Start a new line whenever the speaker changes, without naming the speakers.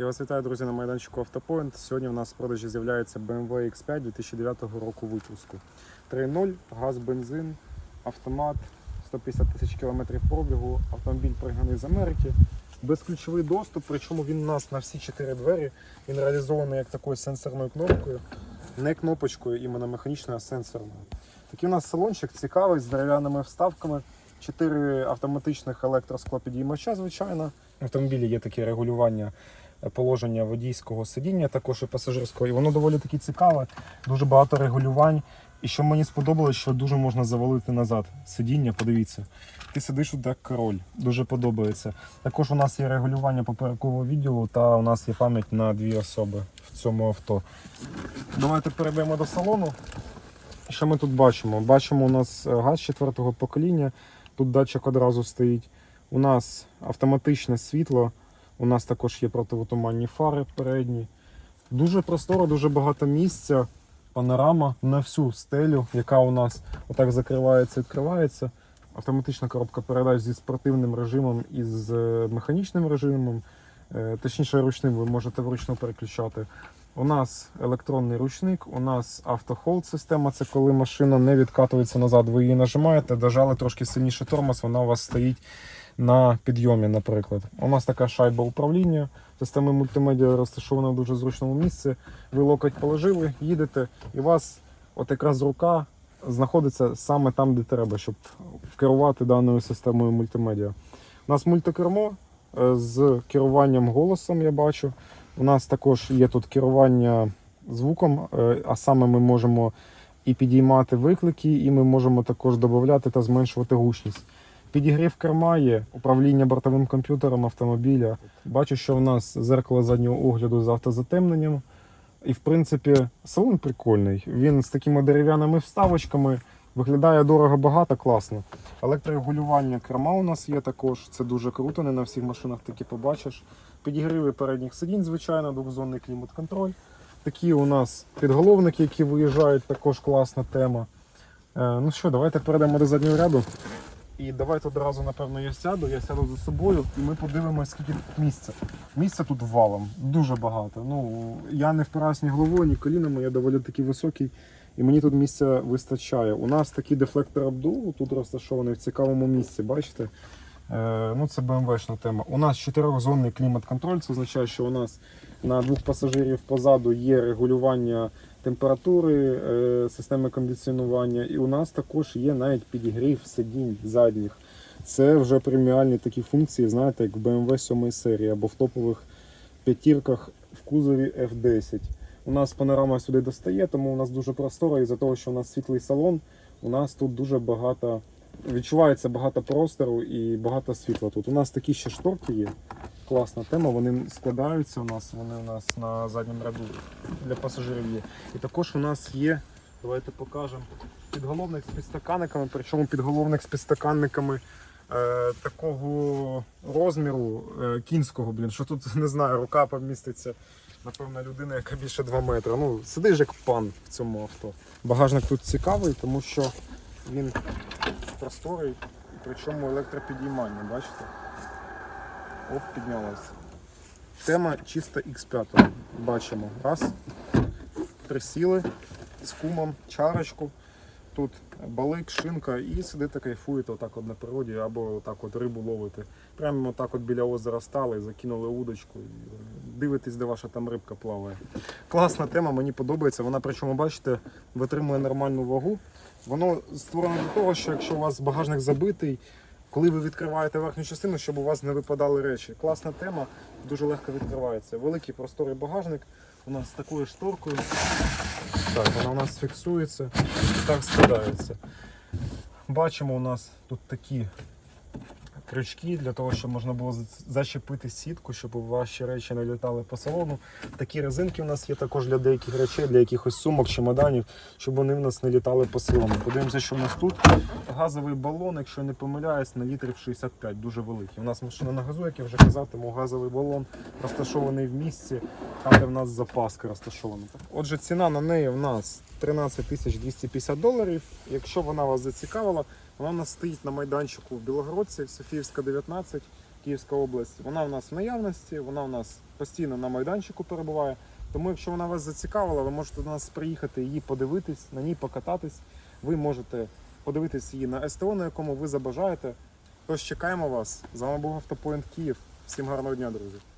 Я вас вітаю, друзі, на майданчику Автопоінт. Сьогодні в нас в продажі з'являється BMW X5 2009 року випуску. 3.0, газ, бензин, автомат, 150 тисяч кілометрів пробігу, автомобіль пригнаний з Америки. Безключовий доступ, причому він у нас на всі чотири двері. Він реалізований як такою сенсорною кнопкою, не кнопочкою, іменно механічною, а сенсорною. Такий у нас салончик цікавий з дерев'яними вставками. Чотири автоматичних електросклопідіймача, звичайно. В автомобілі є таке регулювання положення водійського сидіння, також і пасажирського. І воно доволі таки цікаве, дуже багато регулювань. І що мені сподобалось, що дуже можна завалити назад сидіння, подивіться. Ти сидиш як король, дуже подобається. Також у нас є регулювання поперекового відділу та у нас є пам'ять на дві особи в цьому авто. Давайте перейдемо до салону. Що ми тут бачимо? Бачимо у нас е, газ четвертого покоління. Тут датчик одразу стоїть. У нас автоматичне світло. У нас також є противотуманні фари передні. Дуже просторо, дуже багато місця. Панорама на всю стелю, яка у нас отак закривається, відкривається. Автоматична коробка передач зі спортивним режимом і з е, механічним режимом. Е, Точніше, ручним ви можете вручну переключати. У нас електронний ручник, у нас автохолд система. Це коли машина не відкатується назад. Ви її нажимаєте, дожали трошки сильніше тормоз, вона у вас стоїть на підйомі, наприклад. У нас така шайба управління. Система мультимедіа розташована в дуже зручному місці. Ви локоть положили, їдете, і у вас от якраз рука знаходиться саме там, де треба, щоб керувати даною системою мультимедіа. У нас мультикермо е, з керуванням голосом, я бачу. У нас також є тут керування звуком, е, а саме ми можемо і підіймати виклики, і ми можемо також додати та зменшувати гучність. Підігрів керма є, управління бортовим комп'ютером автомобіля. Бачу, що в нас зеркало заднього огляду з автозатемненням. І, в принципі, салон прикольний. Він з такими дерев'яними вставочками. Виглядає дорого багато, класно. Електрорегулювання керма у нас є також. Це дуже круто, не на всіх машинах такі побачиш. Підігріви передніх сидінь, звичайно, двохзонний клімат-контроль. Такі у нас підголовники, які виїжджають, також класна тема. Е, ну що, давайте перейдемо до заднього ряду. І давайте одразу, напевно, я сяду, я сяду за собою, і ми подивимося, скільки тут місця. Місця тут валом, дуже багато. Ну, я не впираюсь ні головою, ні колінами, я доволі таки високий, і мені тут місця вистачає. У нас такий дефлектор обдуву тут розташований в цікавому місці, бачите? Е, ну, це BMW-шна тема. У нас чотирьохзонний клімат-контроль, це означає, що у нас на двох пасажирів позаду є регулювання температури, е, системи кондиціонування, і у нас також є навіть підігрів сидінь задніх. Це вже преміальні такі функції, знаєте, як в BMW 7 серії або в топових п'ятірках в кузові F10. У нас панорама сюди достає, тому у нас дуже просторо, і за того, що у нас світлий салон, у нас тут дуже багато. Відчувається багато простору і багато світла тут. У нас такі ще шторки є. Класна тема, вони складаються у нас, вони у нас на задньому ряду для пасажирів є. І також у нас є, давайте покажемо, підголовник з підстаканниками, причому підголовник з підстаканниками е, такого розміру е, кінського, блін, що тут не знаю, рука поміститься. Напевно, людина, яка більше 2 метри. Ну, сидиш як пан в цьому авто. Багажник тут цікавий, тому що він просторий, причому електропідіймання, бачите? Оп, піднялась. Тема чисто X5. Бачимо. Раз. Присіли з кумом, чарочку. Тут балик, шинка і сидите, кайфуєте отак от на природі або отак от рибу ловите. Прямо отак от біля озера стали, закинули удочку і дивитесь, де ваша там рибка плаває. Класна тема, мені подобається. Вона причому, бачите, витримує нормальну вагу. Воно створено для того, що якщо у вас багажник забитий, коли ви відкриваєте верхню частину, щоб у вас не випадали речі. Класна тема, дуже легко відкривається. Великий просторий багажник у нас з такою шторкою. Так, вона у нас фіксується і так складається. Бачимо, у нас тут такі крючки для того, щоб можна було зачепити сітку, щоб ваші речі не літали по салону. Такі резинки у нас є також для деяких речей, для якихось сумок, чемоданів, щоб вони в нас не літали по салону. Подивимося, що в нас тут. Газовий балон, якщо не помиляюсь, на літрів 65, дуже великий. У нас машина на газу, як я вже казав, тому газовий балон розташований в місці, там де в нас запаска розташована. Отже, ціна на неї в нас 13 тисяч 250 доларів. Якщо вона вас зацікавила, вона у нас стоїть на майданчику в Білогородці, Софіївська 19. Київська область. Вона в нас в наявності, вона в нас постійно на майданчику перебуває. Тому, якщо вона вас зацікавила, ви можете до нас приїхати її подивитись, на ній покататись. Ви можете подивитись її на СТО, на якому ви забажаєте. Тож чекаємо вас. З вами був Автопоінт Київ. Всім гарного дня, друзі.